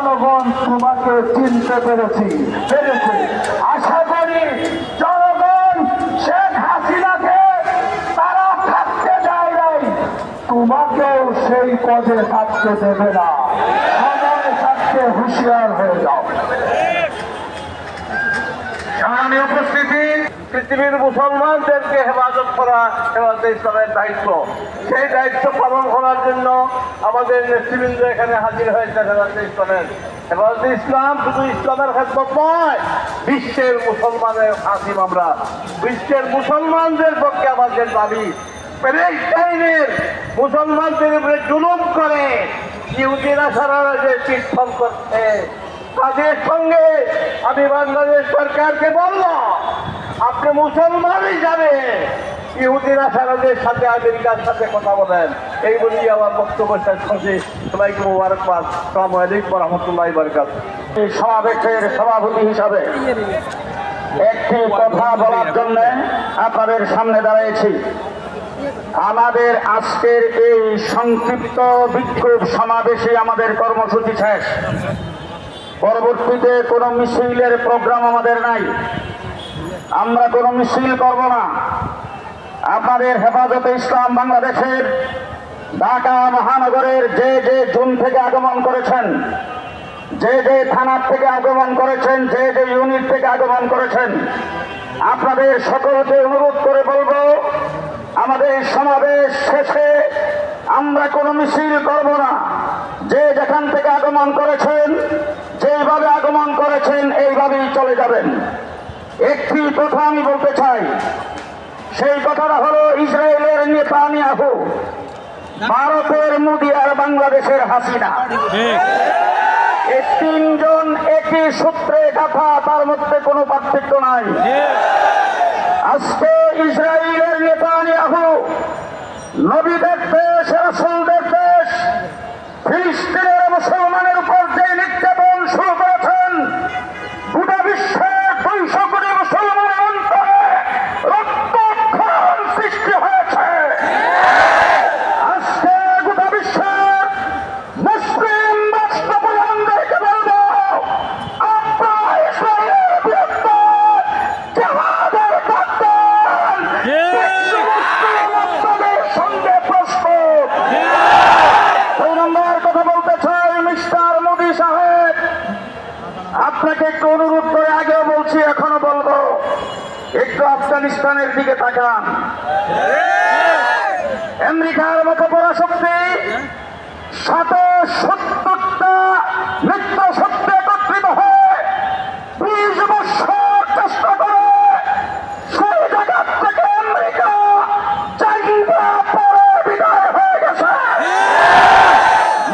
জনগণ তোমাকে চিনতে পেরেছি, পেরেছে। আশা করি জনগণ শেখ হাসিনাকে তারা থাকতে দেয় নাই। তোমাকেও সেই পদে থাকতে দেবে না। সময় থাকতে হুঁশিয়ার হয়ে যাও। সম্মানীয় উপস্থিতি, পৃথিবীর মুসলমানদেরকে হেফাজত করা হেফাজতে ইসলামের দায়িত্ব। সেই দায়িত্ব পালন করার জন্য আমাদের নেতৃবৃন্দ এখানে হাজির হয়েছে হেফাজতে ইসলামের হেফাজতে ইসলাম, শুধু ইসলামের খেদমত নয়, বিশ্বের মুসলমানের হাসিম আমরা। বিশ্বের মুসলমানদের পক্ষে আমাদের দাবি প্যালেস্টাইনের মুসলমানদের উপরে জুলুম করে ইহুদিরা সারা রাজ্যে কীর্তন করছে। তাদের সঙ্গে আমি বাংলাদেশ সরকারকে বললাম আপনি মুসলমানই যাবে ইহুদিরা সারাদের সাথে, আমেরিকার সাথে কথা বলেন। এই বলেই আমার বক্তব্য শেষ করছি। সবাইকে মুবারকবাদ। সালাম আলাইকুম রহমতুল্লাহ বরকাত এই সমাবেশের সভাপতি হিসাবে একটি কথা বলার জন্য আপনাদের সামনে দাঁড়িয়েছি আমাদের আজকের এই সংক্ষিপ্ত বিক্ষোভ সমাবেশে আমাদের কর্মসূচি শেষ। পরবর্তীতে কোনো মিছিলের প্রোগ্রাম আমাদের নাই। আমরা কোনো মিছিল করব না। আপনাদের হেফাজতে ইসলাম বাংলাদেশের ঢাকা মহানগরের যে যে জুন থেকে আগমন করেছেন, যে যে থানার থেকে আগমন করেছেন, যে যে ইউনিট থেকে আগমন করেছেন, আপনাদের সকলকে অনুরোধ করে বলব, আমাদের সমাবেশ শেষে আমরা কোনো মিছিল করব না। যে যেখান থেকে আগমন করেছেন যেভাবে আগমন করেছেন, এইভাবেই চলে যাবেন। একটি কথা আমি বলতে চাই সেই কথাটা হলো ইসরায়েলের নেতানিয়াহু ভারতের মোদি আর বাংলাদেশের হাসিনা। এই তিনজন একই সূত্রে কথা তার মধ্যে কোনো পার্থক্য নাই। আজকে ইসরায়েলের আপনাকে একটু অনুরোধ করে আগেও বলছি এখনও বলব। একটু আফগানিস্তানের দিকে তাকান। আমেরিকার মতো পরাশক্তি শত সত্তরটা মিত্র শক্তি একত্রিত হয়ে বিশ বছর চেষ্টা করে সেই জায়গা থেকে আমেরিকা চাইনা পরে বিদায় হয়ে গেছে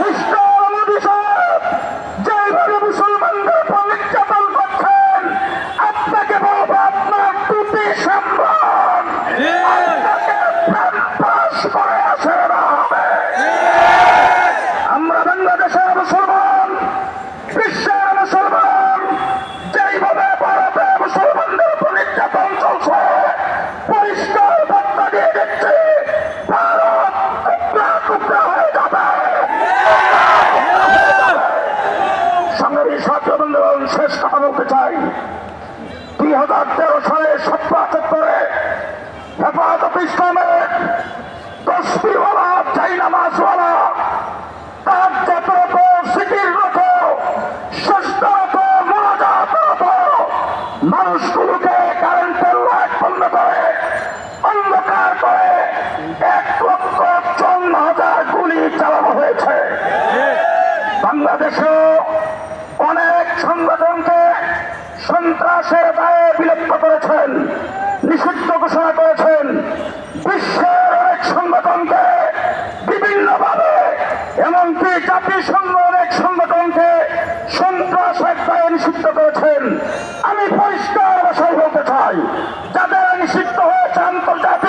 মিস্টার মোদী সাহেব যেভাবে মুসলমানদের উপর নির্যাতন করছেন আপনাকে বলব আপনার টুপি সম্মান আপনাকে প্রাণ করে আসে না হবে আমরা বাংলাদেশের মুসলমান বিশ্বের মুসলমান যেইভাবে ভারতে মুসলমানদের উপর নির্যাতন চলছে পরিষ্কার বার্তা দিয়ে দিচ্ছি ভারত টুকরা টুকরা হয়ে যাবে সংগ্রামী ছাত্র বন্ধুগণ, শেষ কথা বলতে চাই। দুই হাজার তেরো সালে আটাত্তরে হেফাজত ইসলামের তসবিওয়ালা চাইনা মাছওয়ালা তার যতরত সিকিররত সুস্থরত মনাজাতরত মানুষগুলোকে কারেন্টের লাইট বন্ধ করে, অন্ধকার করে এক লক্ষ চন্ন হাজার গুলি চালানো হয়েছে। বাংলাদেশেও অনেক সংগঠনকে সন্ত্রাসের দায়ে বিলুপ্ত করেছেন, নিষিদ্ধ ঘোষণা করেছেন। বিশ্বের অনেক সংগঠনকে বিভিন্নভাবে, এমনকি জাতিসংঘ অনেক সংগঠনকে সন্ত্রাসের দায়ে নিষিদ্ধ করেছেন। আমি পরিষ্কার ভাষায় বলতে চাই যাদের নিষিদ্ধ হয়েছে আন্তর্জাতিকভাবে